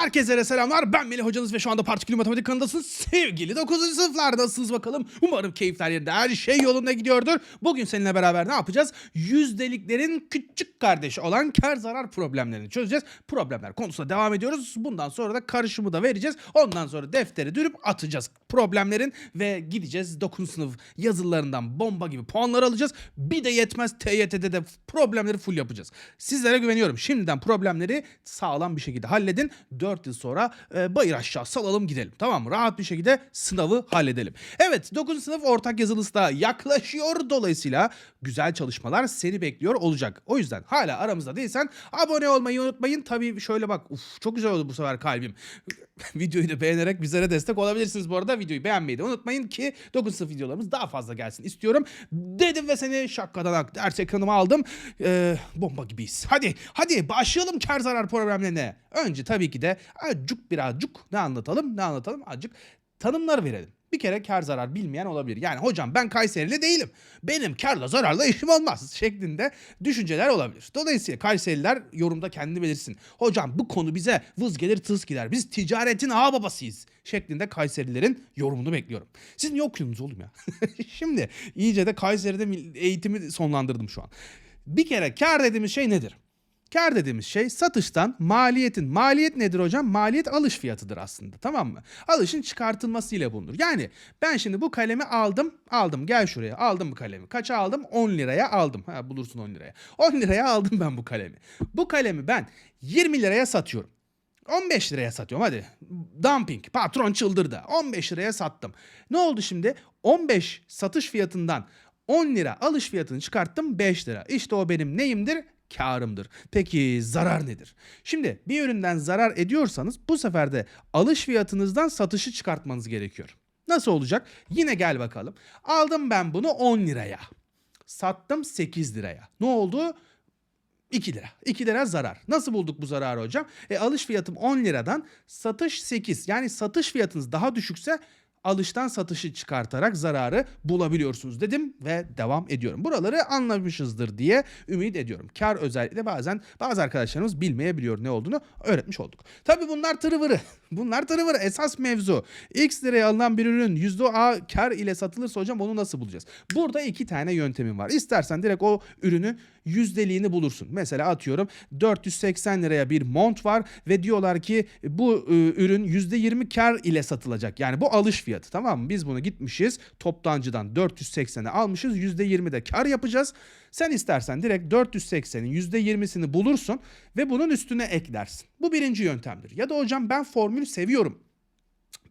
Herkese selamlar. Ben Melih hocanız ve şu anda Partikülü Matematik kanalındasınız. Sevgili 9. sınıflar nasılsınız bakalım. Umarım keyifler yerinde her şey yolunda gidiyordur. Bugün seninle beraber ne yapacağız? Yüzdeliklerin küçük kardeşi olan kar zarar problemlerini çözeceğiz. Problemler konusuna devam ediyoruz. Bundan sonra da karışımı da vereceğiz. Ondan sonra defteri dürüp atacağız problemlerin ve gideceğiz 9. sınıf yazılarından bomba gibi puanlar alacağız. Bir de yetmez TYT'de de problemleri full yapacağız. Sizlere güveniyorum. Şimdiden problemleri sağlam bir şekilde halledin. 4 yıl sonra e, bayır aşağı salalım gidelim. Tamam mı? Rahat bir şekilde sınavı halledelim. Evet 9. sınıf ortak yazılısı da yaklaşıyor. Dolayısıyla güzel çalışmalar seni bekliyor olacak. O yüzden hala aramızda değilsen abone olmayı unutmayın. Tabii şöyle bak uf çok güzel oldu bu sefer kalbim. Videoyu da beğenerek bizlere destek olabilirsiniz bu arada. Videoyu beğenmeyi de unutmayın ki 9 sınıf videolarımız daha fazla gelsin istiyorum. Dedim ve seni şakkadan ders ekranıma aldım. Ee, bomba gibiyiz. Hadi hadi başlayalım kar zarar problemlerine. Önce tabii ki de acık birazcık ne anlatalım ne anlatalım acık tanımlar verelim. Bir kere kar zarar bilmeyen olabilir. Yani hocam ben Kayserili değilim. Benim karla zararla işim olmaz şeklinde düşünceler olabilir. Dolayısıyla Kayseriler yorumda kendi belirsin. Hocam bu konu bize vız gelir tız gider. Biz ticaretin ağ babasıyız şeklinde Kayserilerin yorumunu bekliyorum. Siz niye okuyorsunuz oğlum ya? Şimdi iyice de Kayseri'de eğitimi sonlandırdım şu an. Bir kere kar dediğimiz şey nedir? Kar dediğimiz şey satıştan maliyetin. Maliyet nedir hocam? Maliyet alış fiyatıdır aslında tamam mı? Alışın çıkartılmasıyla bulunur. Yani ben şimdi bu kalemi aldım. Aldım gel şuraya. Aldım bu kalemi. Kaça aldım? 10 liraya aldım. Ha bulursun 10 liraya. 10 liraya aldım ben bu kalemi. Bu kalemi ben 20 liraya satıyorum. 15 liraya satıyorum hadi. Dumping. Patron çıldırdı. 15 liraya sattım. Ne oldu şimdi? 15 satış fiyatından 10 lira alış fiyatını çıkarttım 5 lira. İşte o benim neyimdir? Karımdır. Peki zarar nedir? Şimdi bir üründen zarar ediyorsanız bu sefer de alış fiyatınızdan satışı çıkartmanız gerekiyor. Nasıl olacak? Yine gel bakalım. Aldım ben bunu 10 liraya. Sattım 8 liraya. Ne oldu? 2 lira. 2 lira zarar. Nasıl bulduk bu zararı hocam? E, alış fiyatım 10 liradan satış 8. Yani satış fiyatınız daha düşükse alıştan satışı çıkartarak zararı bulabiliyorsunuz dedim ve devam ediyorum. Buraları anlamışızdır diye ümit ediyorum. Kar özellikle bazen bazı arkadaşlarımız bilmeyebiliyor ne olduğunu öğretmiş olduk. Tabi bunlar tırıvırı. Bunlar tırıvırı. Esas mevzu. X liraya alınan bir ürün %A kar ile satılırsa hocam onu nasıl bulacağız? Burada iki tane yöntemim var. İstersen direkt o ürünün yüzdeliğini bulursun. Mesela atıyorum 480 liraya bir mont var ve diyorlar ki bu e, ürün %20 kar ile satılacak. Yani bu alış fiyatı tamam mı? Biz bunu gitmişiz toptancıdan 480'e almışız %20 de kar yapacağız. Sen istersen direkt 480'in %20'sini bulursun ve bunun üstüne eklersin. Bu birinci yöntemdir. Ya da hocam ben formül seviyorum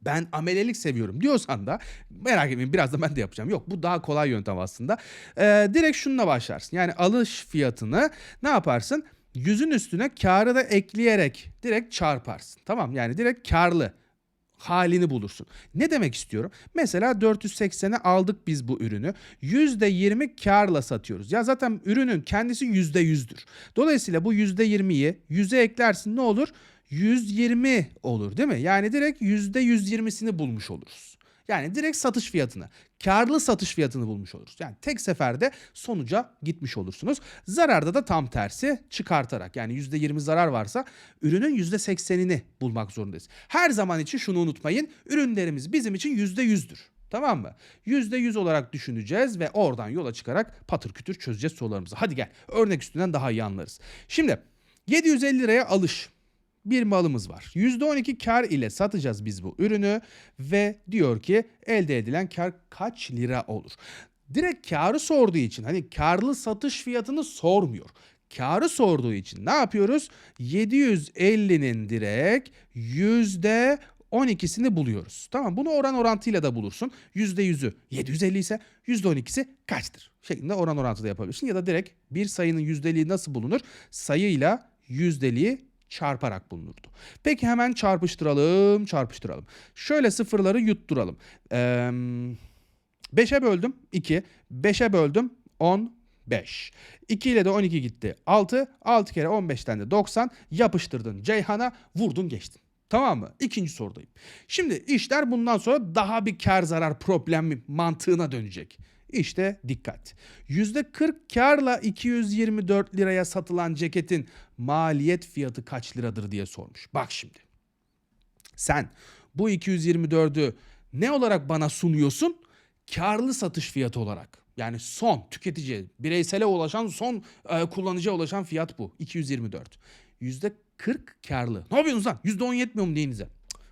ben amelelik seviyorum diyorsan da merak etmeyin biraz da ben de yapacağım. Yok bu daha kolay yöntem aslında. Ee, direkt şununla başlarsın. Yani alış fiyatını ne yaparsın? Yüzün üstüne karı da ekleyerek direkt çarparsın. Tamam yani direkt karlı halini bulursun. Ne demek istiyorum? Mesela 480'e aldık biz bu ürünü. %20 karla satıyoruz. Ya zaten ürünün kendisi %100'dür. Dolayısıyla bu %20'yi 100'e eklersin ne olur? 120 olur değil mi? Yani direkt %120'sini bulmuş oluruz. Yani direkt satış fiyatını, karlı satış fiyatını bulmuş oluruz. Yani tek seferde sonuca gitmiş olursunuz. Zararda da tam tersi çıkartarak yani %20 zarar varsa ürünün %80'ini bulmak zorundayız. Her zaman için şunu unutmayın. Ürünlerimiz bizim için %100'dür. Tamam mı? %100 olarak düşüneceğiz ve oradan yola çıkarak patır kütür çözeceğiz sorularımızı. Hadi gel örnek üstünden daha iyi anlarız. Şimdi 750 liraya alış bir malımız var. %12 kar ile satacağız biz bu ürünü ve diyor ki elde edilen kar kaç lira olur? Direkt karı sorduğu için hani karlı satış fiyatını sormuyor. Karı sorduğu için ne yapıyoruz? 750'nin direkt yüzde 12'sini buluyoruz. Tamam bunu oran orantıyla da bulursun. %100'ü 750 ise %12'si kaçtır? Şeklinde oran orantıda yapabilirsin. Ya da direkt bir sayının yüzdeliği nasıl bulunur? Sayıyla yüzdeliği çarparak bulunurdu. Peki hemen çarpıştıralım, çarpıştıralım. Şöyle sıfırları yutturalım. Ee, 5'e böldüm 2, 5'e böldüm 10, 5. 2 ile de 12 gitti. 6, 6 kere 15'ten de 90. Yapıştırdın Ceyhan'a, vurdun geçtin. Tamam mı? İkinci sorudayım. Şimdi işler bundan sonra daha bir kar zarar problemi mantığına dönecek. İşte dikkat. %40 karla 224 liraya satılan ceketin maliyet fiyatı kaç liradır diye sormuş. Bak şimdi. Sen bu 224'ü ne olarak bana sunuyorsun? Karlı satış fiyatı olarak. Yani son tüketici, bireysele ulaşan son e, kullanıcıya ulaşan fiyat bu. 224. %40 karlı. Ne yapıyorsunuz lan? %10 yetmiyor mu neyinize?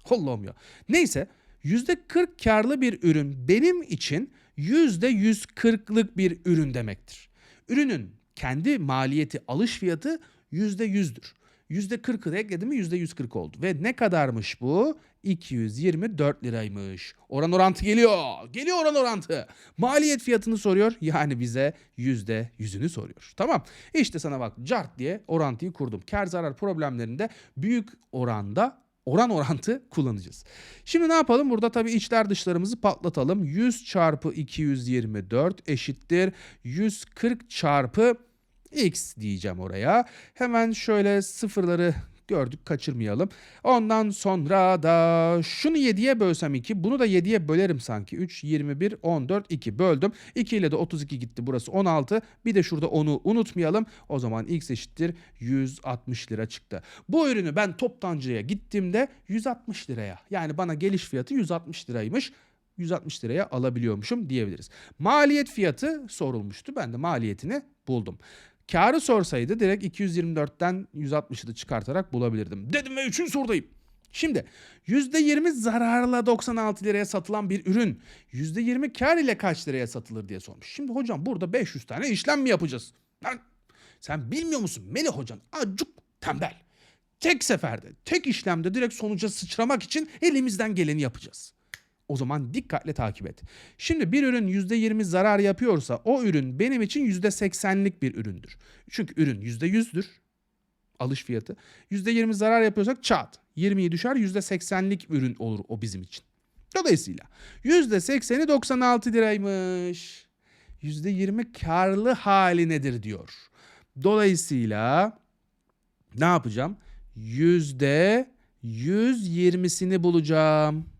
Allah'ım ya. Neyse %40 karlı bir ürün benim için %140'lık bir ürün demektir. Ürünün kendi maliyeti alış fiyatı %100'dür. %40'ı da ekledim mi %140 oldu. Ve ne kadarmış bu? 224 liraymış. Oran orantı geliyor. Geliyor oran orantı. Maliyet fiyatını soruyor. Yani bize %100'ünü soruyor. Tamam. İşte sana bak cart diye orantıyı kurdum. Kar zarar problemlerinde büyük oranda oran orantı kullanacağız. Şimdi ne yapalım? Burada tabii içler dışlarımızı patlatalım. 100 çarpı 224 eşittir 140 çarpı x diyeceğim oraya. Hemen şöyle sıfırları gördük kaçırmayalım. Ondan sonra da şunu 7'ye bölsem 2 bunu da 7'ye bölerim sanki. 3, 21, 14, 2 böldüm. 2 ile de 32 gitti burası 16. Bir de şurada 10'u unutmayalım. O zaman x eşittir 160 lira çıktı. Bu ürünü ben toptancıya gittiğimde 160 liraya yani bana geliş fiyatı 160 liraymış. 160 liraya alabiliyormuşum diyebiliriz. Maliyet fiyatı sorulmuştu. Ben de maliyetini buldum. Karı sorsaydı direkt 224'ten 160'ı çıkartarak bulabilirdim. Dedim ve 3. sorudayım. Şimdi %20 zararla 96 liraya satılan bir ürün %20 kar ile kaç liraya satılır diye sormuş. Şimdi hocam burada 500 tane işlem mi yapacağız? Lan, sen bilmiyor musun Melih hocan acık tembel. Tek seferde, tek işlemde direkt sonuca sıçramak için elimizden geleni yapacağız. O zaman dikkatle takip et. Şimdi bir ürün %20 zarar yapıyorsa o ürün benim için %80'lik bir üründür. Çünkü ürün %100'dür alış fiyatı. %20 zarar yapıyorsak çat 20'yi düşer %80'lik ürün olur o bizim için. Dolayısıyla %80'i 96 liraymış. %20 karlı hali nedir diyor. Dolayısıyla ne yapacağım? %120'sini bulacağım.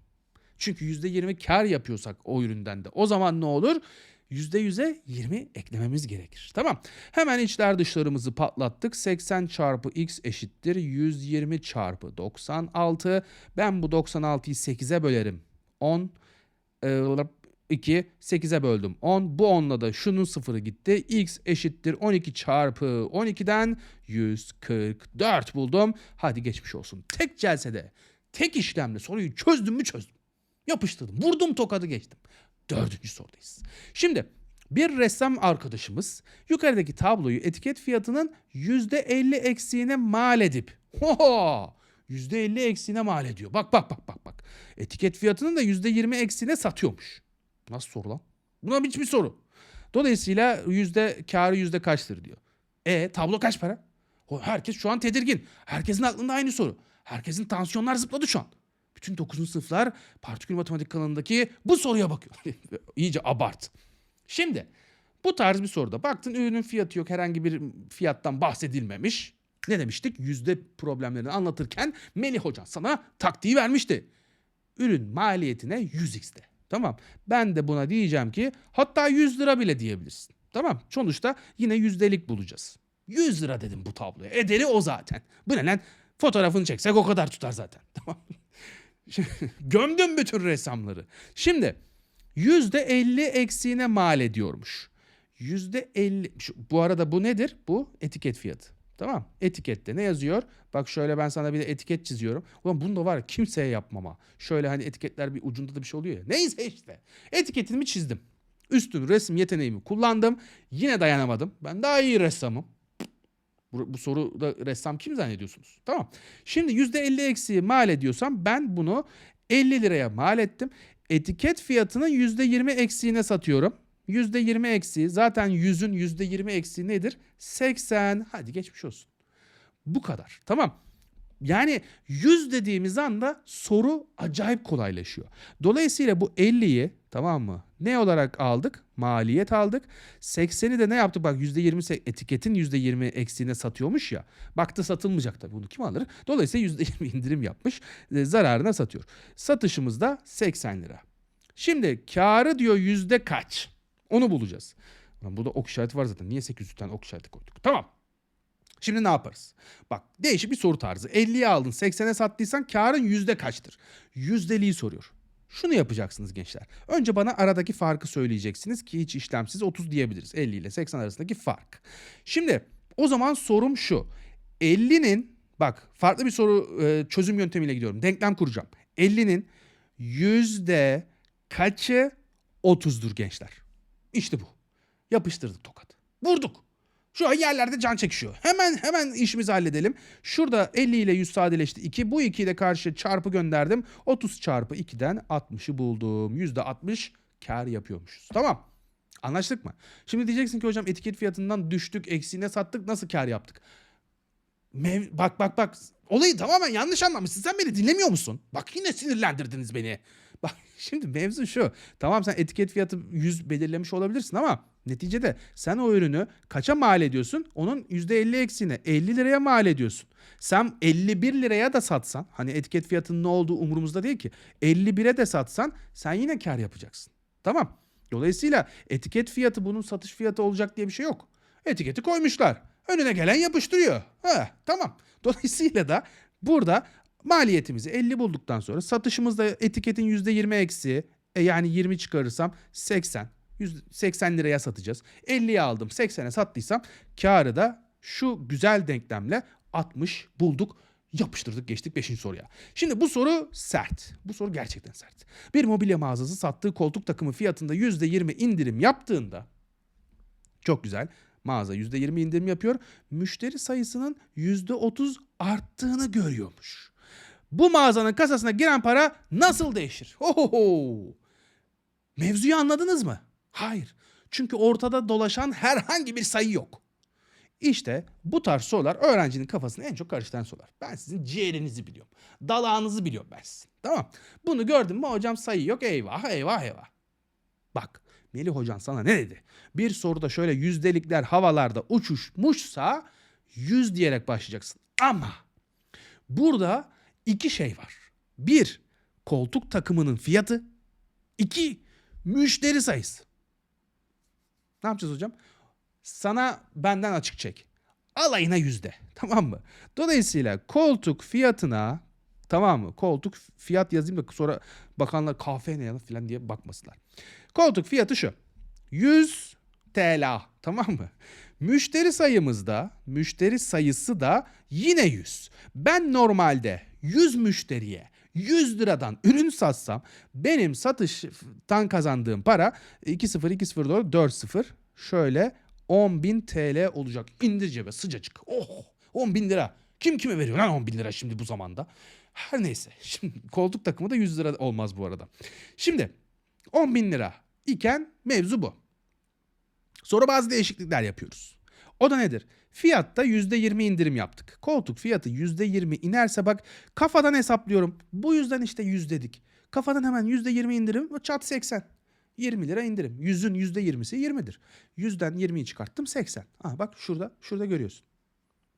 Çünkü %20 kar yapıyorsak o üründen de o zaman ne olur? %100'e 20 eklememiz gerekir. Tamam. Hemen içler dışlarımızı patlattık. 80 çarpı x eşittir 120 çarpı 96. Ben bu 96'yı 8'e bölerim. 10 2 8'e böldüm 10. Bu 10'la da şunun sıfırı gitti. x eşittir 12 çarpı 12'den 144 buldum. Hadi geçmiş olsun. Tek celsede, tek işlemle soruyu çözdüm mü çözdüm. Yapıştırdım. Vurdum tokadı geçtim. Dördüncü sorudayız. Şimdi bir ressam arkadaşımız yukarıdaki tabloyu etiket fiyatının %50 eksiğine mal edip Ho %50 eksiğine mal ediyor. Bak bak bak bak bak. Etiket fiyatının da %20 eksiğine satıyormuş. Nasıl soru lan? Buna hiçbir soru. Dolayısıyla yüzde karı yüzde kaçtır diyor. E tablo kaç para? Herkes şu an tedirgin. Herkesin aklında aynı soru. Herkesin tansiyonlar zıpladı şu an. Bütün 9. sınıflar partikül matematik kanalındaki bu soruya bakıyor. İyice abart. Şimdi bu tarz bir soruda baktın ürünün fiyatı yok herhangi bir fiyattan bahsedilmemiş. Ne demiştik? Yüzde problemlerini anlatırken Melih Hoca sana taktiği vermişti. Ürün maliyetine 100x'te. Tamam. Ben de buna diyeceğim ki hatta 100 lira bile diyebilirsin. Tamam. Sonuçta yine yüzdelik bulacağız. 100 lira dedim bu tabloya. Ederi o zaten. Bu ne lan? Fotoğrafını çeksek o kadar tutar zaten. Tamam. Gömdüm bütün ressamları. Şimdi %50 eksiğine mal ediyormuş. %50 şu, bu arada bu nedir? Bu etiket fiyatı. Tamam. Etikette ne yazıyor? Bak şöyle ben sana bir de etiket çiziyorum. Ulan bunu da var kimseye yapmama. Şöyle hani etiketler bir ucunda da bir şey oluyor ya. Neyse işte. Etiketimi çizdim. Üstün resim yeteneğimi kullandım. Yine dayanamadım. Ben daha iyi ressamım. Bu, soruda ressam kim zannediyorsunuz? Tamam. Şimdi %50 eksiği mal ediyorsam ben bunu 50 liraya mal ettim. Etiket fiyatının %20 eksiğine satıyorum. %20 eksiği zaten 100'ün %20 eksiği nedir? 80. Hadi geçmiş olsun. Bu kadar. Tamam. Yani 100 dediğimiz anda soru acayip kolaylaşıyor. Dolayısıyla bu 50'yi tamam mı? Ne olarak aldık? Maliyet aldık. 80'i de ne yaptık? Bak %20 etiketin %20 eksiğine satıyormuş ya. Baktı satılmayacak tabii bunu kim alır? Dolayısıyla %20 indirim yapmış. E, zararına satıyor. Satışımız da 80 lira. Şimdi karı diyor yüzde kaç? Onu bulacağız. Burada ok işareti var zaten. Niye 800 tane ok işareti koyduk? Tamam. Şimdi ne yaparız? Bak değişik bir soru tarzı. 50'ye aldın 80'e sattıysan karın yüzde kaçtır? Yüzdeliği soruyor. Şunu yapacaksınız gençler. Önce bana aradaki farkı söyleyeceksiniz ki hiç işlemsiz 30 diyebiliriz. 50 ile 80 arasındaki fark. Şimdi o zaman sorum şu. 50'nin bak farklı bir soru e, çözüm yöntemiyle gidiyorum. Denklem kuracağım. 50'nin yüzde kaçı 30'dur gençler? İşte bu. Yapıştırdık tokat. Vurduk. Şu an yerlerde can çekişiyor. Hemen hemen işimizi halledelim. Şurada 50 ile 100 sadeleşti 2. Bu 2'yi de karşı çarpı gönderdim. 30 çarpı 2'den 60'ı buldum. %60 kar yapıyormuşuz. Tamam. Anlaştık mı? Şimdi diyeceksin ki hocam etiket fiyatından düştük, eksiğine sattık. Nasıl kar yaptık? Mev- bak bak bak. Olayı tamamen yanlış anlamışsın. Sen beni dinlemiyor musun? Bak yine sinirlendirdiniz beni. Bak şimdi mevzu şu. Tamam sen etiket fiyatı 100 belirlemiş olabilirsin ama neticede sen o ürünü kaça mal ediyorsun? Onun %50 eksiğine 50 liraya mal ediyorsun. Sen 51 liraya da satsan hani etiket fiyatının ne olduğu umurumuzda değil ki. 51'e de satsan sen yine kar yapacaksın. Tamam. Dolayısıyla etiket fiyatı bunun satış fiyatı olacak diye bir şey yok. Etiketi koymuşlar. Önüne gelen yapıştırıyor. Ha, tamam. Dolayısıyla da burada maliyetimizi 50 bulduktan sonra satışımızda etiketin %20 eksi e yani 20 çıkarırsam 80. 100 80 liraya satacağız. 50'ye aldım 80'e sattıysam karı da şu güzel denklemle 60 bulduk. Yapıştırdık geçtik 5. soruya. Şimdi bu soru sert. Bu soru gerçekten sert. Bir mobilya mağazası sattığı koltuk takımı fiyatında %20 indirim yaptığında çok güzel. Mağaza %20 indirim yapıyor. Müşteri sayısının %30 arttığını görüyormuş. Bu mağazanın kasasına giren para nasıl değişir? Ohoho! Mevzuyu anladınız mı? Hayır. Çünkü ortada dolaşan herhangi bir sayı yok. İşte bu tarz sorular öğrencinin kafasını en çok karıştıran sorular. Ben sizin ciğerinizi biliyorum. Dalağınızı biliyorum ben sizin. Tamam. Bunu gördün mü hocam sayı yok eyvah eyvah eyvah. Bak Melih hocan sana ne dedi? Bir soruda şöyle yüzdelikler havalarda uçuşmuşsa yüz diyerek başlayacaksın. Ama burada iki şey var. Bir, koltuk takımının fiyatı. İki, müşteri sayısı. Ne yapacağız hocam? Sana benden açık çek. Alayına yüzde. Tamam mı? Dolayısıyla koltuk fiyatına tamam mı? Koltuk fiyat yazayım da sonra bakanlar kahve ne ya falan diye bakmasınlar. Koltuk fiyatı şu. 100 TL tamam mı? Müşteri sayımızda müşteri sayısı da yine 100. Ben normalde 100 müşteriye 100 liradan ürün satsam benim satıştan kazandığım para 2-0 2-0 doğru 4-0 şöyle 10.000 TL olacak. İndir cebe sıcacık. Oh 10.000 lira. Kim kime veriyor lan 10.000 lira şimdi bu zamanda? Her neyse. Şimdi koltuk takımı da 100 lira olmaz bu arada. Şimdi 10.000 lira iken mevzu bu. Sonra bazı değişiklikler yapıyoruz. O da nedir? Fiyatta %20 indirim yaptık. Koltuk fiyatı %20 inerse bak kafadan hesaplıyorum. Bu yüzden işte 100 dedik. Kafadan hemen %20 indirim çat 80. 20 lira indirim. 100'ün %20'si 20'dir. 100'den 20'yi çıkarttım 80. Ah bak şurada şurada görüyorsun.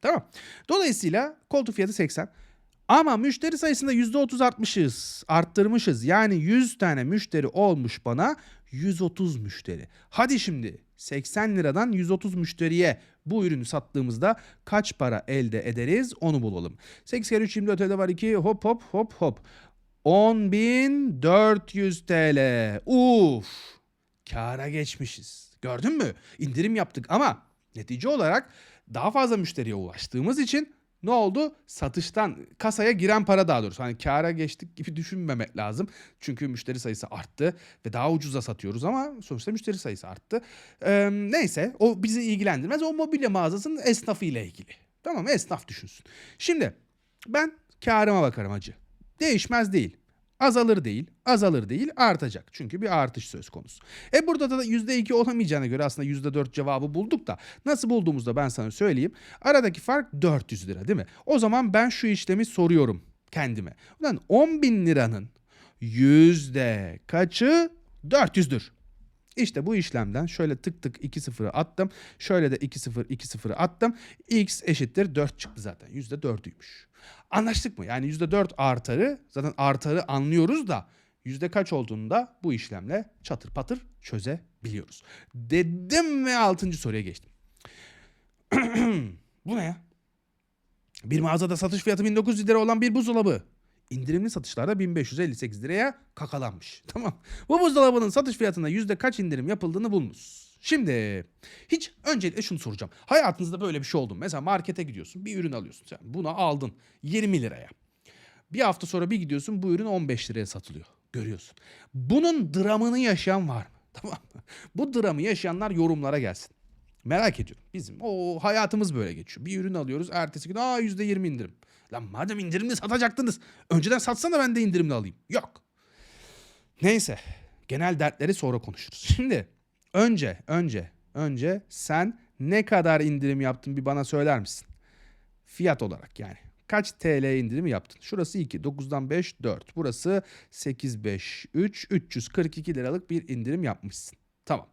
Tamam. Dolayısıyla koltuk fiyatı 80. Ama müşteri sayısında %30 artmışız. Arttırmışız. Yani 100 tane müşteri olmuş bana 130 müşteri. Hadi şimdi 80 liradan 130 müşteriye bu ürünü sattığımızda kaç para elde ederiz onu bulalım. 8 kere 3 24 elde var 2 hop hop hop hop. 10.400 TL. Uf. Kâra geçmişiz. Gördün mü? İndirim yaptık ama netice olarak daha fazla müşteriye ulaştığımız için ne oldu? Satıştan kasaya giren para daha doğrusu. Hani kâra geçtik gibi düşünmemek lazım. Çünkü müşteri sayısı arttı ve daha ucuza satıyoruz ama sonuçta müşteri sayısı arttı. Ee, neyse o bizi ilgilendirmez. O mobilya mağazasının esnafı ile ilgili. Tamam? Esnaf düşünsün. Şimdi ben kârıma bakarım hacı. Değişmez değil. Azalır değil, azalır değil, artacak. Çünkü bir artış söz konusu. E burada da %2 olamayacağına göre aslında %4 cevabı bulduk da nasıl bulduğumuzda ben sana söyleyeyim. Aradaki fark 400 lira değil mi? O zaman ben şu işlemi soruyorum kendime. Ulan 10 bin liranın yüzde kaçı 400'dür? İşte bu işlemden şöyle tık tık 2 sıfırı attım. Şöyle de 2 sıfır 2 sıfırı attım. X eşittir 4 çıktı zaten. %4'üymüş. Anlaştık mı? Yani %4 artarı zaten artarı anlıyoruz da yüzde kaç olduğunu da bu işlemle çatır patır çözebiliyoruz. Dedim ve 6. soruya geçtim. bu ne ya? Bir mağazada satış fiyatı 1900 lira olan bir buzdolabı. İndirimli satışlarda 1558 liraya kakalanmış. Tamam. Bu buzdolabının satış fiyatına yüzde kaç indirim yapıldığını bulmuş. Şimdi hiç öncelikle şunu soracağım. Hayatınızda böyle bir şey oldu mu? Mesela markete gidiyorsun bir ürün alıyorsun. Sen bunu aldın 20 liraya. Bir hafta sonra bir gidiyorsun bu ürün 15 liraya satılıyor. Görüyorsun. Bunun dramını yaşayan var mı? Tamam mı? Bu dramı yaşayanlar yorumlara gelsin. Merak ediyorum. Bizim o hayatımız böyle geçiyor. Bir ürün alıyoruz. Ertesi gün aa %20 indirim. Lan madem indirimli satacaktınız. Önceden satsana ben de indirimli alayım. Yok. Neyse. Genel dertleri sonra konuşuruz. Şimdi önce önce önce sen ne kadar indirim yaptın bir bana söyler misin? Fiyat olarak yani. Kaç TL indirimi yaptın? Şurası 2. 9'dan 5 4. Burası 8 5 3 342 liralık bir indirim yapmışsın. Tamam.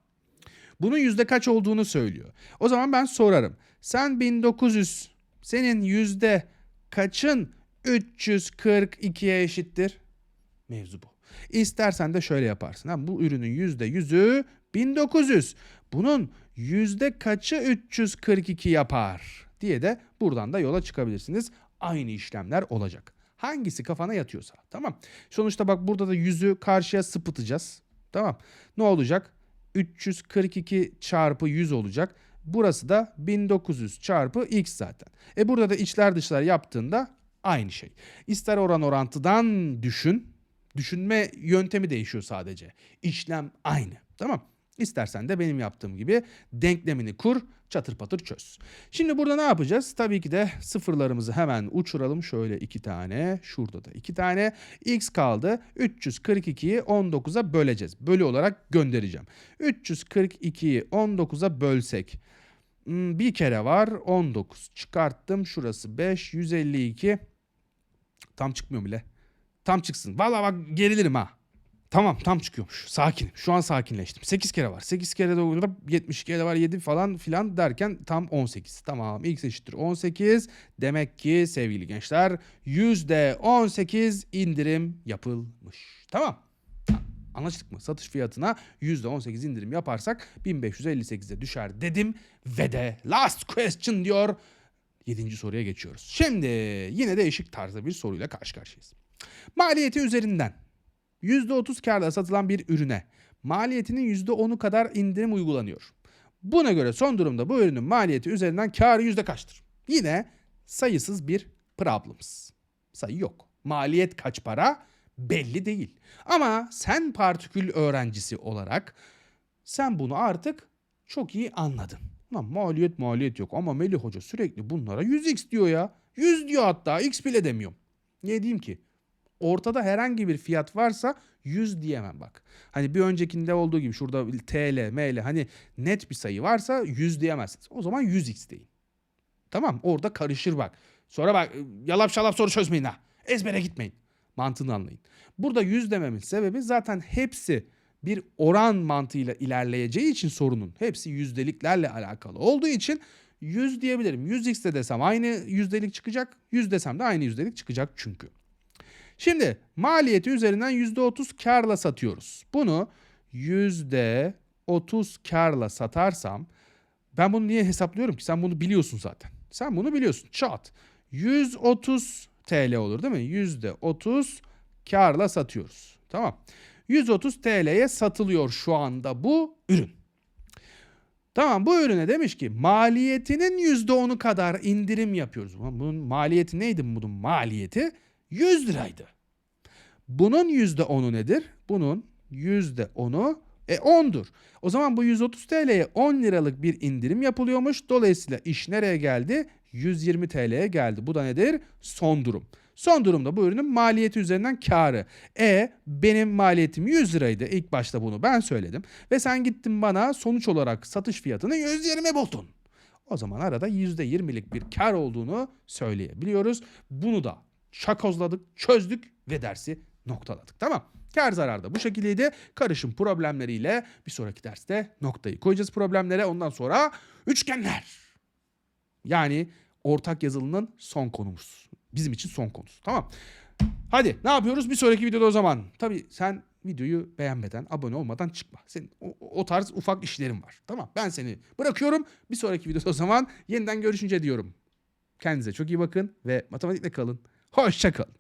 Bunun yüzde kaç olduğunu söylüyor. O zaman ben sorarım. Sen 1900 senin yüzde kaçın 342'ye eşittir? Mevzu bu. İstersen de şöyle yaparsın. Ha, bu ürünün yüzde yüzü 1900. Bunun yüzde kaçı 342 yapar diye de buradan da yola çıkabilirsiniz. Aynı işlemler olacak. Hangisi kafana yatıyorsa. Tamam. Sonuçta bak burada da yüzü karşıya sıpıtacağız. Tamam. Ne olacak? 342 çarpı 100 olacak. Burası da 1900 çarpı x zaten. E burada da içler dışlar yaptığında aynı şey. İster oran orantıdan düşün. Düşünme yöntemi değişiyor sadece. İşlem aynı. Tamam. İstersen de benim yaptığım gibi denklemini kur, çatır patır çöz. Şimdi burada ne yapacağız? Tabii ki de sıfırlarımızı hemen uçuralım. Şöyle iki tane, şurada da iki tane. X kaldı. 342'yi 19'a böleceğiz. Bölü olarak göndereceğim. 342'yi 19'a bölsek. hmm, Bir kere var 19 çıkarttım. Şurası 5, 152. Tam çıkmıyor bile. Tam çıksın. Vallahi bak gerilirim ha. Tamam tam çıkıyormuş. Sakinim. Şu an sakinleştim. 8 kere var. 8 kere de olur. 72 kere var 7 falan filan derken tam 18. Tamam x eşittir 18. Demek ki sevgili gençler %18 indirim yapılmış. Tamam. Anlaştık mı? Satış fiyatına %18 indirim yaparsak 1558'e düşer dedim ve de last question diyor. Yedinci soruya geçiyoruz. Şimdi yine değişik tarzda bir soruyla karşı karşıyayız. Maliyeti üzerinden %30 karla satılan bir ürüne maliyetinin %10'u kadar indirim uygulanıyor. Buna göre son durumda bu ürünün maliyeti üzerinden karı yüzde kaçtır? Yine sayısız bir problems. Sayı yok. Maliyet kaç para? Belli değil. Ama sen partikül öğrencisi olarak sen bunu artık çok iyi anladın. Lan maliyet maliyet yok ama Melih Hoca sürekli bunlara 100x diyor ya. 100 diyor hatta x bile demiyorum. Ne diyeyim ki? Ortada herhangi bir fiyat varsa 100 diyemem bak. Hani bir öncekinde olduğu gibi şurada TL, ML hani net bir sayı varsa 100 diyemezsiniz. O zaman 100x deyin. Tamam orada karışır bak. Sonra bak yalap şalap soru çözmeyin ha. Ezbere gitmeyin. Mantığını anlayın. Burada 100 dememin sebebi zaten hepsi bir oran mantığıyla ilerleyeceği için sorunun hepsi yüzdeliklerle alakalı olduğu için 100 diyebilirim. 100x de desem aynı yüzdelik çıkacak. 100 desem de aynı yüzdelik çıkacak çünkü. Şimdi maliyeti üzerinden %30 karla satıyoruz. Bunu %30 karla satarsam ben bunu niye hesaplıyorum ki? Sen bunu biliyorsun zaten. Sen bunu biliyorsun. Çat. 130 TL olur değil mi? %30 karla satıyoruz. Tamam. 130 TL'ye satılıyor şu anda bu ürün. Tamam bu ürüne demiş ki maliyetinin %10'u kadar indirim yapıyoruz. Bunun maliyeti neydi bunun maliyeti? 100 liraydı. Bunun %10'u nedir? Bunun %10'u e 10'dur. O zaman bu 130 TL'ye 10 liralık bir indirim yapılıyormuş. Dolayısıyla iş nereye geldi? 120 TL'ye geldi. Bu da nedir? Son durum. Son durumda bu ürünün maliyeti üzerinden karı. E benim maliyetim 100 liraydı. İlk başta bunu ben söyledim. Ve sen gittin bana sonuç olarak satış fiyatını 120 buldun. O zaman arada %20'lik bir kar olduğunu söyleyebiliyoruz. Bunu da çakozladık, çözdük ve dersi noktaladık. Tamam. Kar zarar da bu şekildeydi. Karışım problemleriyle bir sonraki derste noktayı koyacağız problemlere. Ondan sonra üçgenler. Yani ortak yazılının son konumuz. Bizim için son konusu. Tamam. Hadi ne yapıyoruz? Bir sonraki videoda o zaman. Tabii sen videoyu beğenmeden, abone olmadan çıkma. Senin o, o tarz ufak işlerin var. Tamam. Ben seni bırakıyorum. Bir sonraki videoda o zaman yeniden görüşünce diyorum. Kendinize çok iyi bakın ve matematikle kalın. Hoşça kalın.